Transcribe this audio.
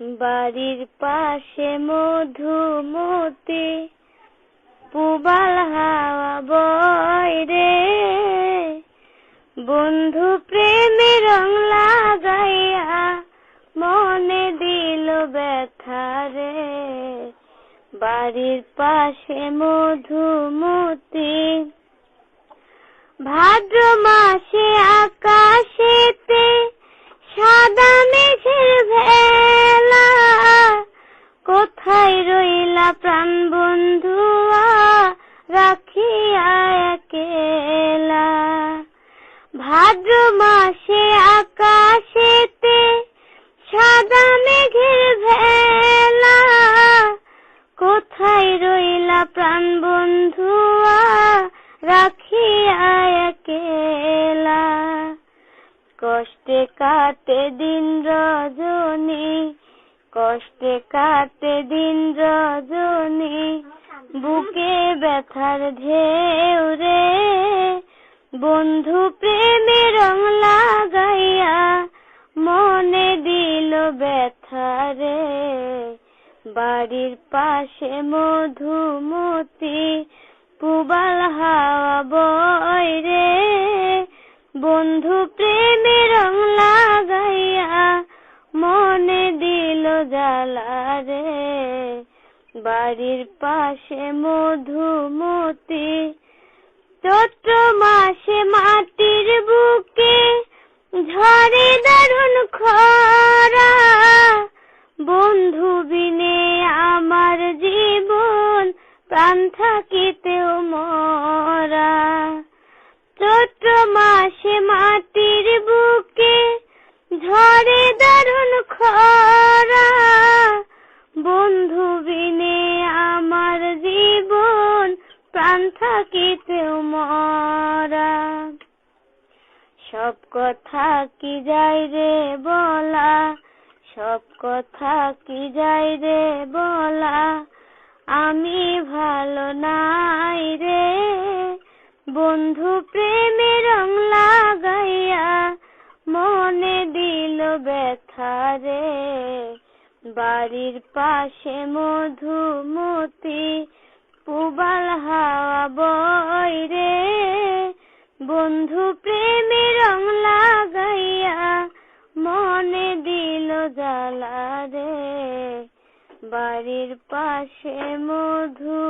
বাড়ির পাশে মধুমতি, পুবাল হাওয়া বয় রে। বন্ধু প্রেমে রং লাগাইয়া মনে দিল ব্যথা রে। বাড়ির পাশে মধুমতি, ভাদ্র মাসে আকাশেতে কোথায় রইলা প্রাণ বন্ধুয়া? রাখিয়া একেলা। ভাদ্র মাসে আকাশেতে সাদা মেঘের ভেলা। কোথায় রইলা প্রাণ বন্ধুয়া? রাখিয়া একেলা। কষ্টে কাটে দিন রজনী কষ্টে কাটে দিন রজনী, বুকে ব্যথার ঢেউ রে। বন্ধু প্রেমে রং লাগাইয়া মনে দিল ব্যথা রে। বাড়ির পাশে মধুমতি, পুবাল হাওয়া বয় রে। বন্ধু প্রেমে রং লাগাইয়া জ্বালা রে বাড়ির পাশে মধুমতি। চৈত্র মাসে মাটির বুকে ঝরে দারুণ খরা। বন্ধু বিনে আমার জীবন, প্রাণ থাকিতেও মরা। চৈত্র মাসে মাটির বুকে ঝরে দারুণ খরা। প্রাণ থাকিতেও মরা। সব কথা কি যাই রে বলা? সব কথা কি যাই রে বলা? আমি ভালো নাই রে। বন্ধু প্রেমে রং লাগাইয়া মনে দিল ব্যথা রে। বাড়ির পাশে মধুমতি পুবাল হাওয়া বই রে, বন্ধু প্রেমে রং লাগাইয়া মনে দিল জ্বালা রে। বাড়ির পাশে মধুমতি।